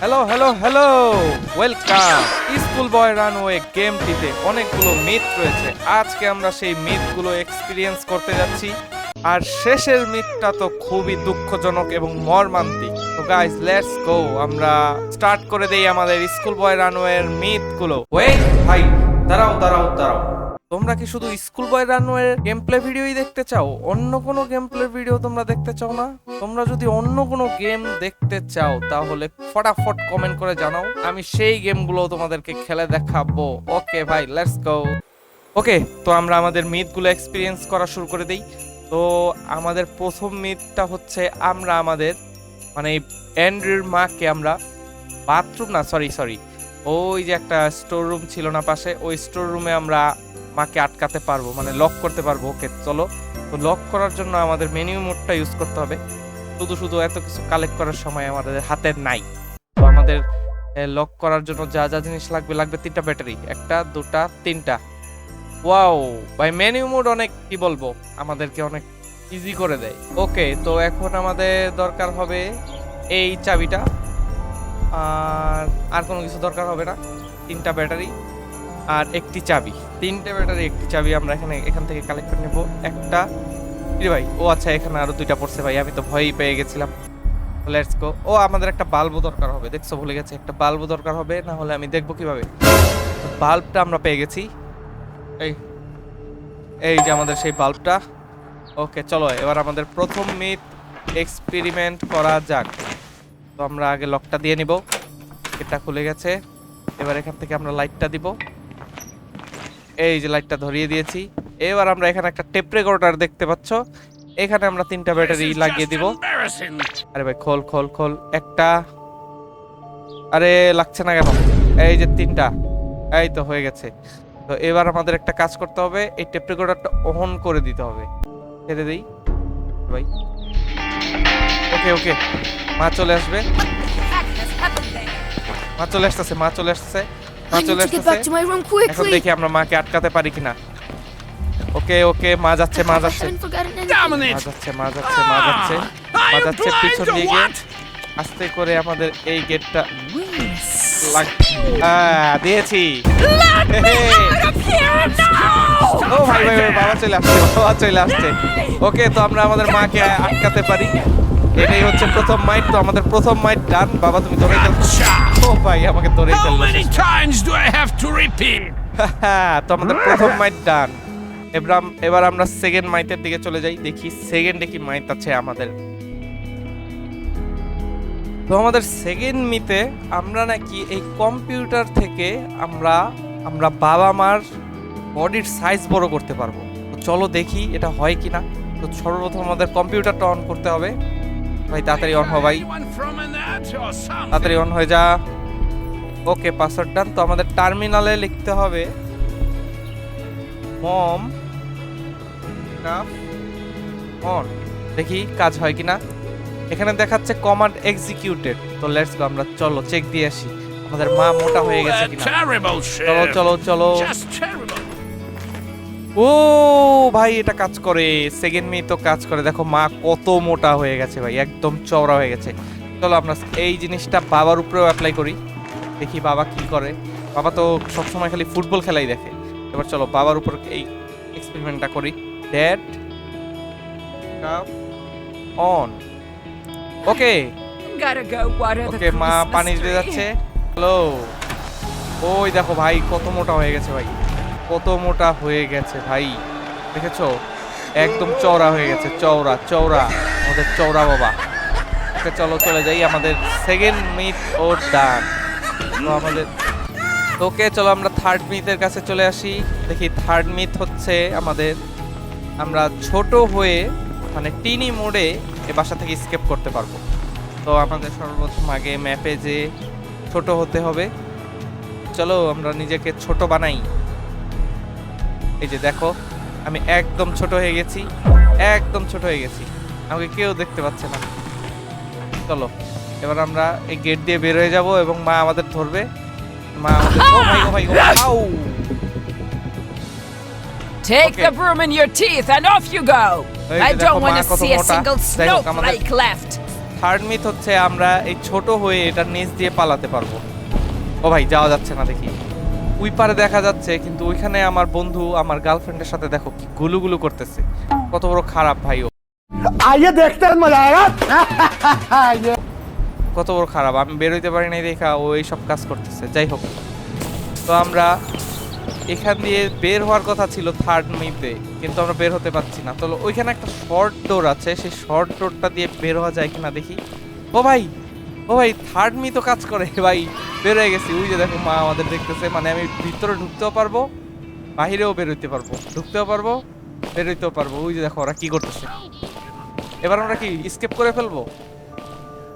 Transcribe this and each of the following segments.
Hello hello hello welcome school boy runaway গেমটিতে অনেকগুলো myth রয়েছে। আজকে আমরা সেই মিথগুলো এক্সপিরিয়েন্স করতে যাচ্ছি। আর শেষের মিথটা তো খুবই দুঃখজনক এবং মর্মান্তিক। তো গাইস লেটস গো আমরা স্টার্ট করে দেই আমাদের স্কুল বয় রানওয়ের মিথগুলো ওয়েট ভাই, দাঁড়াও দাঁড়াও দাঁড়াও। তোমরা কি শুধু স্কুল বয় রানওয়ের গেম প্লে ভিডিওই দেখতে চাও? অন্য কোনো গেম প্লে ভিডিও তোমরা দেখতে চাও না? তোমরা যদি অন্য কোনো গেম দেখতে চাও, তাহলে ফটাফট কমেন্ট করে জানাও। আমি সেই গেমগুলো তোমাদেরকে খেলে দেখাবো। ওকে ভাই লেটস গো ওকে তো আমরা আমাদের মিথগুলো এক্সপিরিয়েন্স করা শুরু করে দেই। তো আমাদের প্রথম মিথটা হচ্ছে আমরা আমাদের মানে অ্যান্ড্রির মাকে আমরা বাথরুম না সরি সরি ওই যে একটা স্টোর রুম ছিল না পাশে, ওই স্টোর রুমে আমরা মাকে আটকাতে পারব মানে লক করতে পারব, ওকে। চলো, তো লক করার জন্য আমাদের মেনিউ মোডটা ইউজ করতে হবে। শুধু শুধু এত কিছু কালেক্ট করার সময় আমাদের হাতে নাই। তো আমাদের লক করার জন্য যা যা জিনিস লাগবে লাগবে তিনটা ব্যাটারি একটা, দুটা, তিনটা। ওয়াও ভাই মেনিউ মোড অনেক, কি বলব, আমাদেরকে অনেক ইজি করে দেয়। ওকে তো এখন আমাদের দরকার হবে এই চাবিটা। আর আর কোনো কিছু দরকার হবে না। তিনটা ব্যাটারি একটি চাবি। তিনটে ব্যাটারি একটি চাবি আমরা এখানে, এখান থেকে কালেক্ট করে নেব। একটা ভাই, ও আচ্ছা এখানে আরও দুইটা পড়ছে ভাই, আমি তো ভয়ই পেয়ে গেছিলাম। লেটস গো ও, আমাদের একটা বাল্বও দরকার হবে, দেখছ, ভুলে গেছে, একটা বাল্বও দরকার হবে, না হলে আমি দেখব কীভাবে। বাল্বটা আমরা পেয়ে গেছি। এই এই যে আমাদের সেই বাল্বটা ওকে চলো, এবার আমাদের প্রথম মিট এক্সপেরিমেন্ট করা যাক। তো আমরা আগে লকটা দিয়ে নিব। এটা খুলে গেছে। এবার এখান থেকে আমরা লাইটটা দিব। এই যে লাইটটা ধরিয়ে দিয়েছি। এবার আমরা এখানে একটা টেপ রেকর্ডার দেখতে পাচ্ছ। এখানে আমরা তিনটা ব্যাটারি লাগিয়ে দিব। আরে ভাই খোল খোল খোল একটা। আরে লাগছে না কেন? এই যে তিনটা। এই তো হয়ে গেছে। তো এবার আমাদের একটা কাজ করতে হবে। এই টেপ রেকর্ডারটা অন করে দিতে হবে। ছেড়ে দেই। ভাই। ওকে ওকে মা চলে আসবে। মা চলে আসতেছে মা চলে আসতেছে। মা চলে room এখন দেখি আমরা মাকে আটকাতে পারি কিনা। ওকে ওকে মা যাচ্ছে মা যাচ্ছে. মা যাচ্ছে মা যাচ্ছে মা যাচ্ছে। Ah, মা যাচ্ছে পিছন দিয়ে গিয়ে আস্তে করে আমাদের এই গেটটা লাগ হ্যাঁ দিয়েছি। ও ভাই ভাই ভাই, বাবা চলে আসছে বাবা চলে আসছে। ওকে তো আমরা আমাদের মাকে আটকাতে পারি। এটাই হচ্ছে প্রথম মাইট তো আমাদের প্রথম মাইট ডান। বাবা তুমি ধরে ও ভাই আমাকে ধরে How many times do I have to repeat? হ্যাঁ, তো আমাদের প্রথম মাইট ডান এবার এবার আমরা সেকেন্ড মাইটের দিকে চলে যাই দেখি সেকেন্ডে কি মাইট আছে আমাদের। তো আমাদের সেকেন্ড মিতে আমরা নাকি এই কম্পিউটার থেকে আমরা আমরা বাবা মার বডির সাইজ বড় করতে পারব। তো চলো দেখি এটা হয় কিনা। তো সর্বপ্রথম আমাদের কম্পিউটারটা অন করতে হবে। ভাই তাড়াতাড়ি অন হও ভাই? তাড়াতাড়ি অন হয়ে যা। Okay password done. তো আমাদের টার্মিনালে লিখতে হবে মম অন দেখি কাজ হয় কিনা। এখানে দেখাচ্ছে কমান্ড এক্সিকিউটেড তো লেটস গো আমরা চলো চেক দিয়ে আসি। আমাদের মা মোটা হয়ে গেছে কিনা। চলো চলো চলো। ও ভাই এটা কাজ করে। সেকেন্ড মি তো কাজ করে। দেখো মা কত মোটা হয়ে গেছে ভাই একদম চওড়া হয়ে গেছে। চলো আমরা এই জিনিসটা বাবার উপরেও অ্যাপ্লাই করি। দেখি বাবা কি করে। বাবা তো সবসময় খালি ফুটবল খেলাই দেখে। এবার চলো বাবার উপর এই এক্সপেরিমেন্টটা করি। ড্যাড অন ওকে ওকে মা পানি দিতে যাচ্ছে। হ্যালো ওই দেখো ভাই কত মোটা হয়ে গেছে ভাই। কত মোটা হয়ে গেছে ভাই। দেখেছ? একদম চওড়া হয়ে গেছে চওড়া চওড়া। আমাদের চওড়া বাবা। ওকে চলো চলে যাই আমাদের সেকেন্ড মিট ও ডান তো আমাদের ওকে, চলো আমরা থার্ড মিথের কাছে চলে আসি। দেখি থার্ড মিথ হচ্ছে আমাদের। আমরা ছোট হয়ে মানে টিনি মোড়ে এ বাসা থেকে স্কেপ করতে পারব। তো আমাদের সর্বপ্রথম আগে ম্যাপে যে ছোট হতে হবে। চলো, আমরা নিজেকে ছোট বানাই। এই যে দেখো, আমি একদম ছোট হয়ে গেছি। একদম ছোট হয়ে গেছি। আমাকে কেউ দেখতে পাচ্ছে না। চলো। এবার আমরা এই গেট দিয়ে বের হয়ে যাব এবং মা আমাদের ধরবে। মা oh oh ah! Take the broom in your teeth and off you go. I don't want to see a single snowflake left. Third myth হচ্ছে আমরা এই ছোট হয়ে এটা নিচ দিয়ে পালাতে পারব। ও ভাই যাওয়া যাচ্ছে না দেখি। ওই পারে দেখা যাচ্ছে কিন্তু ওইখানে আমার বন্ধু আমার গার্লফ্রেন্ডের সাথে দেখো কি গুলুগুলু করতেছে। কত বড় খারাপ ভাই ও। আইয়ে দেখতে মজা আ কত বড় খারাপ, আমি বেরোইতে পারি নাই দেখা ও এইসব কাজ করতেছে, যাই হোক। তো আমরা এখান দিয়ে বের হওয়ার কথা ছিল থার্ড মিতে কিন্তু আমরা বের হতে পারছি না। তো ওইখানে একটা শর্ট ডোর আছে, সেই শর্ট ডোরটা দিয়ে বের হওয়া যায় কিনা দেখি। ও ভাই ও ভাই থার্ড মি তো কাজ করে, ভাই, বের হয়ে গেছি। ওই যে দেখো মা আমাদের দেখতেছে মানে আমি ভিতরে ঢুকতেও পারব, বাহিরেও বের হইতে পারব। ঢুকতেও পারব, বের হইতেও পারব। ওই যে দেখো ওরা কি করতেছে। এবার আমরা কি স্কেপ করে ফেলব?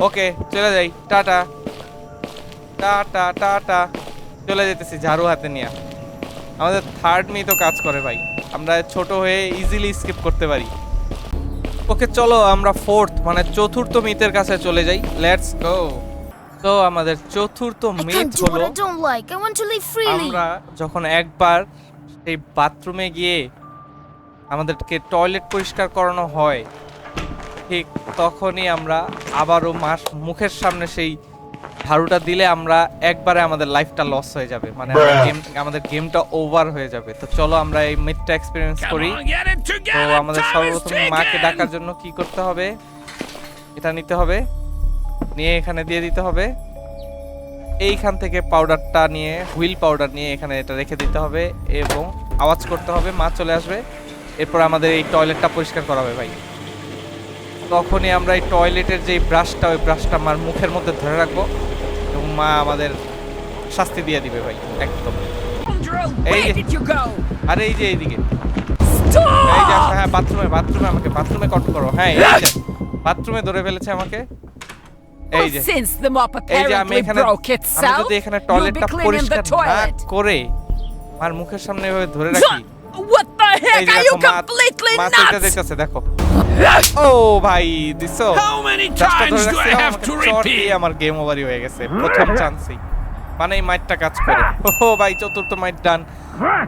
ওকে চলে যাই। টাটা। Tata tata. চলে যেতেছি ঝাড়ু হাতে নিয়ে। আমাদের থার্ড মি তো কাজ করে ভাই। আমরা ছোট হয়ে ইজিলি স্কিপ করতে পারি। ওকে চলো আমরা ফোর্থ মানে চতুর্থ মিতের কাছে চলে যাই। লেটস গো তো আমাদের চতুর্থ মিথ হলো. আমরা যখন একবার সেই বাথরুমে গিয়ে আমাদেরকে টয়লেট পরিষ্কার করানো হয় ঠিক তখনই আমরা আবারও মাস মুখের সামনে সেই ঝাড়ুটা দিলে আমরা একবারে আমাদের লাইফটা লস হয়ে যাবে। মানে আমাদের গেমটা ওভার হয়ে যাবে। তো চলো আমরা এই মিথটা এক্সপিরিয়েন্স করি। তো আমাদের সর্বপ্রথম মাকে ডাকার জন্য কি করতে হবে? এটা নিতে হবে। নিয়ে এখানে দিয়ে দিতে হবে। এইখান থেকে পাউডারটা নিয়ে হুইল পাউডার নিয়ে এখানে এটা রেখে দিতে হবে এবং আওয়াজ করতে হবে। মা চলে আসবে। এরপর আমাদের এই টয়লেটটা পরিষ্কার করা হবে ভাই। তখনই আমরা এই টয়লেটের যে ব্রাশটা ওই ব্রাশটা আমার মুখের মধ্যে ধরে রাখব এবং মা আমাদের শাস্তি দিয়ে দিবে ভাই একদম you go? আর এই যে এইদিকে এই যে হ্যাঁ বাথরুমে বাথরুমে আমাকে বাথরুমে কট করো হ্যাঁ এই যে বাথরুমে ধরে ফেলেছে আমাকে এই যে এই যে আমি এখানে আমি যদি এখানে টয়লেটটা পরিষ্কার না করে আমার মুখের সামনে এভাবে ধরে রাখি What the heck? Are you completely nuts? দেখতেছে দেখো ও ভাই দিছো? আমার গেম ওভারই হয়ে গেছে। প্রথম চান্সই মানে এই মাইটটা কাজ করে। ও ভাই চতুর্থ মাইট ডান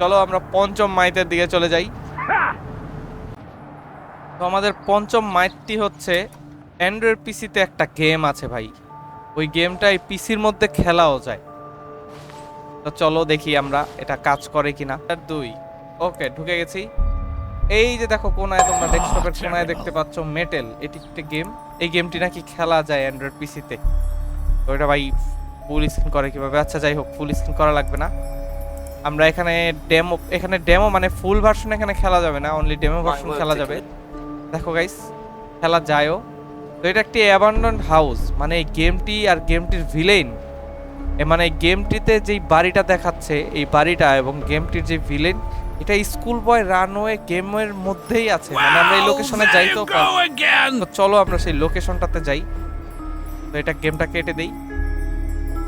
চলো আমরা পঞ্চম মাইটের দিকে চলে যাই। তো আমাদের পঞ্চম মাইটটি হচ্ছে অ্যান্ড্রয়েড পিসিতে একটা গেম আছে ভাই। ওই গেমটা এই পিসির মধ্যে খেলাও যায়। তো চলো দেখি আমরা এটা কাজ করে কিনা। দুই। ওকে ঢুকে গেছি। এই যে দেখো কোনায় তোমরা ডেস্কটপের কোনায় দেখতে পাচ্ছ মেটেল এটি একটা গেম এই গেমটি নাকি খেলা যায় অ্যান্ড্রয়েড পিসিতে তো এটা ভাই ফুল স্ক্রিন করে কীভাবে? আচ্ছা যাই হোক ফুল স্ক্রিন করা লাগবে না। আমরা এখানে ডেমো এখানে ডেমো মানে ফুল ভার্সন এখানে খেলা যাবে না অনলি ডেমো ভার্সন খেলা যাবে। দেখো গাইস খেলা যায়ও। তো এটা একটি অ্যাবান্ডন হাউস মানে এই গেমটি আর গেমটির ভিলেন মানে গেমটিতে যেই বাড়িটা দেখাচ্ছে এই বাড়িটা এবং গেমটির যে ভিলেন এটা স্কুল বয় রানওয়ে গেমের মধ্যেই আছে মানে আমরা এই লোকেশনে again. তো চলো আমরা সেই লোকেশনটাতে যাই। তো এটা গেমটা কেটে দেই।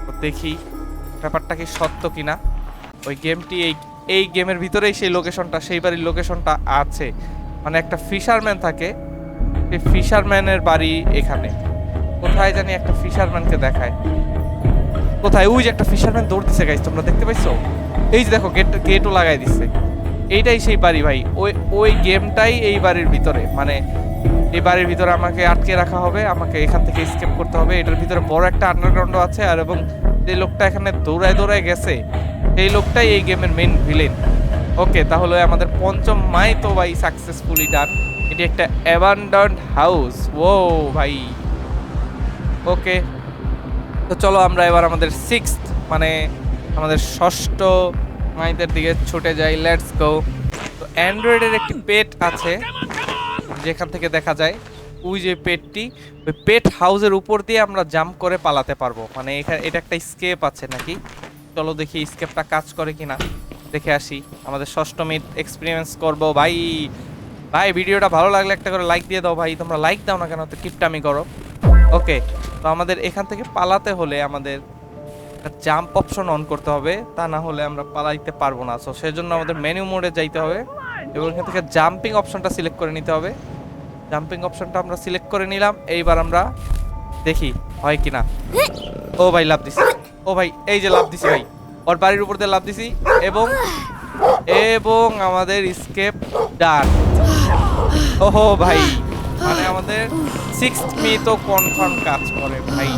তো দেখি ব্যাপারটা কি সত্য কিনা। ওই গেমটি এই এই গেমের ভিতরেই সেই লোকেশনটা সেই বাড়ির লোকেশনটা আছে। মানে একটা ফিশারম্যান থাকে সেই ফিশারম্যানের বাড়ি এখানে। কোথায় জানি একটা ফিশারম্যানকে দেখায়। কোথায়? ওই যে একটা ফিশারম্যান দৌড় দিছে তোমরা দেখতে পাইছো? এই যে দেখো গেট গেটও লাগাই দিচ্ছে এইটাই সেই বাড়ি ভাই। ওই ওই গেমটাই এই বাড়ির ভিতরে। মানে এই বাড়ির ভিতরে আমাকে আটকে রাখা হবে, আমাকে এখান থেকে স্কেপ করতে হবে। এটার ভিতরে বড় একটা আন্ডারগ্রাউন্ডও আছে আর এবং যে লোকটা এখানে দৌড়ায় দৌড়ায় গেছে, সেই লোকটাই এই গেমের মেন ভিলেন ওকে তাহলে আমাদের পঞ্চম মাই তো ভাই সাকসেসফুলি ডান এটি একটা অ্যাবান্ডন্ড হাউস ও ভাই। ওকে তো চলো আমরা এবার আমাদের সিক্স মানে আমাদের ষষ্ঠ মাইদের দিকে ছুটে যাই লেটস গো তো অ্যান্ড্রয়েডের একটি পেট আছে, যেখান থেকে দেখা যায়, ওই যে পেটটি, ওই পেট হাউসের উপর দিয়ে আমরা জাম্প করে পালাতে পারব। মানে এখানে এটা একটা স্কেপ আছে নাকি? চলো দেখি স্কেপটা কাজ করে কি না দেখে আসি, আমাদের ষষ্ঠ মিট এক্সপিরিয়েন্স করব। ভাই ভাই, ভিডিওটা ভালো লাগলে একটা করে লাইক দিয়ে দাও ভাই। তোমরা লাইক দাও না কেন, তো কিপটামি করো। ওকে তো আমাদের এখান থেকে পালাতে হলে আমাদের জাম্প অপশন অন করতে হবে, তা না হলে আমরা পালাইতে পারব না। সো সেজন্য আমাদের মেনু মোডে যাইতে হবে এবং এখান থেকে জাম্পিং অপশনটা সিলেক্ট করে নিতে হবে। জাম্পিং অপশনটা আমরা সিলেক্ট করে নিলাম, এইবার আমরা দেখি, হয় কি না ও ভাই লাভ দিছি। ও ভাই, এই যে লাভ দিছি ভাই, ওর বাড়ির উপর দিয়ে লাভ দিছি এবং এবং আমাদের স্কেপ ডান ওহো ভাই মানে আমাদের সিক্স মে তো কনফার্ম কাজ করে ভাই।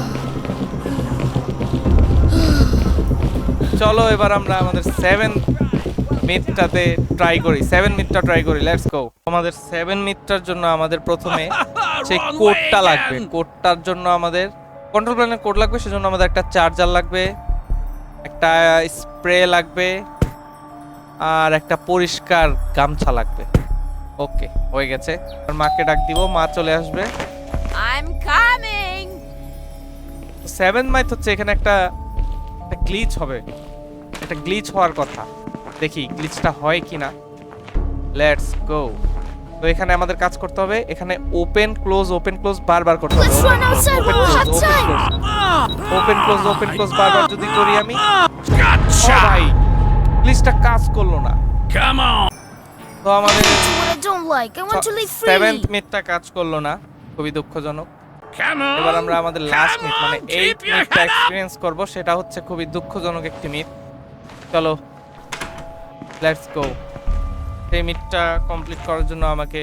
চলো এবার আমরা আমাদের সেভেন মিথটাতে ট্রাই করি। সেভেন মিথটা ট্রাই করি লেটস গো আমাদের সেভেন মিথটার জন্য আমাদের প্রথমে সেই কোডটা লাগবে. কোডটার জন্য আমাদের কন্ট্রোল প্ল্যানের কোড লাগবে সেজন্য আমাদের একটা চার্জার লাগবে একটা স্প্রে লাগবে আর একটা পরিষ্কার গামছা লাগবে। ওকে হয়ে গেছে। আর মাকে ডাক দিব মা চলে আসবে। I'm coming. সেভেন মাইথ হচ্ছে এখানে একটা একটা গ্লিচ হবে। একটা গ্লিচ হওয়ার কথা। দেখি গ্লিচটা হয় কিনা। লেটস গো তো এখানে আমাদের কাজ করতে হবে। এখানে ওপেন ক্লোজ ওপেন ক্লোজ বারবার করতে হবে. ওপেন ক্লোজ ওপেন ক্লোজ বারবার যদি করি আমি! ভাই গ্লিচটা কাজ করল না! তো আমাদের সেভেন্থ. মিটটা কাজ করল না। খুবই দুঃখজনক। Come এবার আমরা আমাদের লাস্ট মিট মানে on, এই মিটটা এক্সপিরিয়েন্স করব। সেটা হচ্ছে খুবই দুঃখজনক একটি মিট চলো লেটস গো সেই মিটটা কমপ্লিট করার জন্য আমাকে,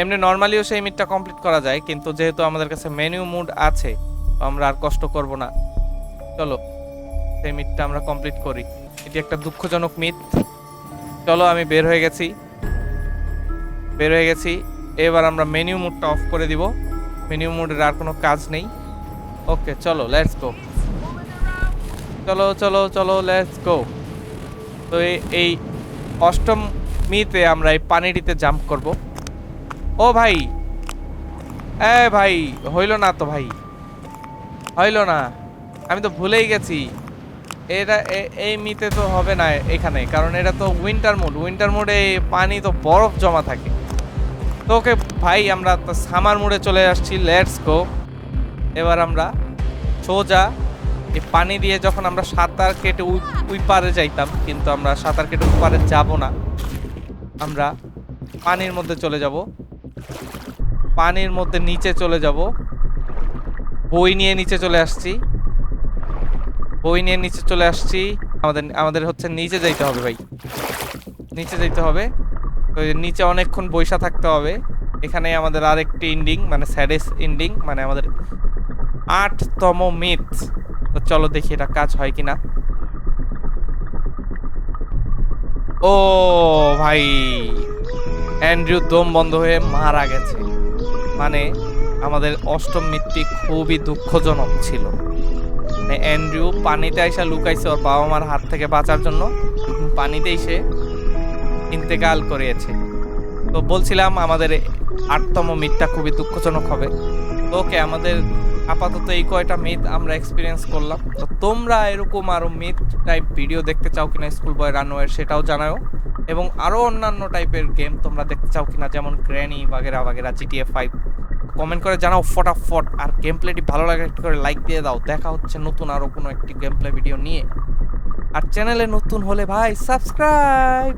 এমনি নর্মালিও সেই মিটটা কমপ্লিট করা যায়, কিন্তু যেহেতু আমাদের কাছে মেনু মুড আছে আমরা আর কষ্ট করব না। চলো, সেই মিটটা আমরা কমপ্লিট করি। এটি একটা দুঃখজনক মিট চলো, আমি বের হয়ে গেছি। বের হয়ে গেছি। এবার আমরা মেনু মুডটা অফ করে দিব। মেনু মুডের আর কোনো কাজ নেই। ওকে চলো লেটস গো চলো চলো চলো লেটস গো তো এই- অষ্টম মিতে আমরা এই পানিটিতে জাম্প করব। ও ভাই! এ ভাই, হইল না তো ভাই। হইল না। আমি তো ভুলেই গেছি। এটা এই মিতে তো হবে না এখানে, কারণ এটা তো উইন্টার মোড উইন্টার মোডে পানি তো বরফ জমা থাকে। তো ওকে ভাই, আমরা সামার মোড়ে চলে আসছি লেটস গো এবার আমরা সোজা এই পানি দিয়ে যখন আমরা সাঁতার কেটে উই পারে যাইতাম, কিন্তু আমরা সাঁতার কেটে পারে যাব না। আমরা পানির মধ্যে চলে যাব। পানির মধ্যে নিচে চলে যাব। বই নিয়ে নিচে চলে আসছি। বই নিয়ে নিচে চলে আসছি। আমাদের আমাদের হচ্ছে নিচে যাইতে হবে ভাই। নিচে যাইতে হবে। তো নিচে অনেকক্ষণ বৈশা থাকতে হবে। এখানে আমাদের আরেকটি ইন্ডিং মানে স্যাডেস ইন্ডিং মানে আমাদের আটতম মিথ তো চলো দেখি এটা কাজ হয় কিনা। ও ভাই অ্যান্ড্রিউ দম বন্ধ হয়ে মারা গেছে। মানে আমাদের অষ্টম মিথটি খুবই দুঃখজনক ছিল। মানে অ্যান্ড্রিউ পানিতে আইসা লুকাইছে ওর বাবা মার হাত থেকে বাঁচার জন্য। পানিতেই সে ইন্তেকাল করিয়েছে। তো বলছিলাম আমাদের আটতম মিথটা খুবই দুঃখজনক হবে। ওকে আমাদের আপাতত এই কয়টা মিথ আমরা এক্সপিরিয়েন্স করলাম। তো তোমরা এরকম আরও মিথ টাইপ ভিডিও দেখতে চাও কিনা স্কুল বয় রানওয়ের সেটাও জানাও। এবং আরও অন্যান্য টাইপের গেম তোমরা দেখতে চাও কিনা, যেমন গ্র্যানি বাগেরা বাগেরা জিটিএ ফাইভ কমেন্ট করে জানাও ফটাফট। আর গেম প্লেটি ভালো লাগে একটু করে লাইক দিয়ে দাও। দেখা হচ্ছে নতুন আরও কোনো একটি গেম প্লে ভিডিও নিয়ে। আর চ্যানেলে নতুন হলে ভাই সাবস্ক্রাইব!